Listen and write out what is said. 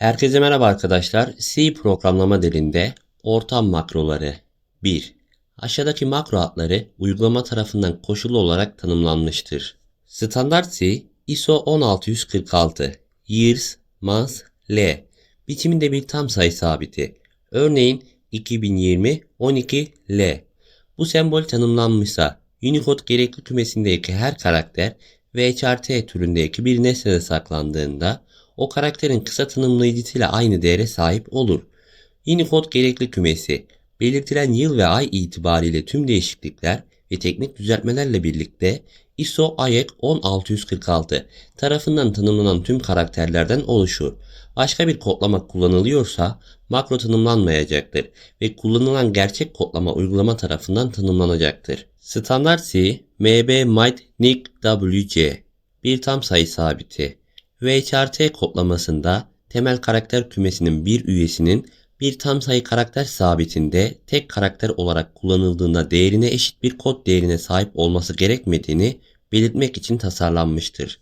Herkese merhaba arkadaşlar. C programlama dilinde ortam makroları 1. Aşağıdaki makro adları uygulama tarafından koşullu olarak tanımlanmıştır. Standart C ISO 16146 Years, Months, L biçiminde bir tam sayı sabiti. Örneğin 2020 12 L. Bu sembol tanımlanmışsa Unicode gerekli kümesindeki her karakter VHRT türündeki bir nesnede saklandığında o karakterin kısa tanımlayıcısıyla aynı değere sahip olur. Unicode gerekli kümesi belirtilen yıl ve ay itibariyle tüm değişiklikler ve teknik düzeltmelerle birlikte ISO AEC 10646 tarafından tanımlanan tüm karakterlerden oluşur. Başka bir kodlama kullanılıyorsa makro tanımlanmayacaktır ve kullanılan gerçek kodlama uygulama tarafından tanımlanacaktır. Standart C, MB Might Nick WC bir tam sayı sabiti. VHRT kodlamasında temel karakter kümesinin bir üyesinin bir tam sayı karakter sabitinde tek karakter olarak kullanıldığında değerine eşit bir kod değerine sahip olması gerekmediğini belirtmek için tasarlanmıştır.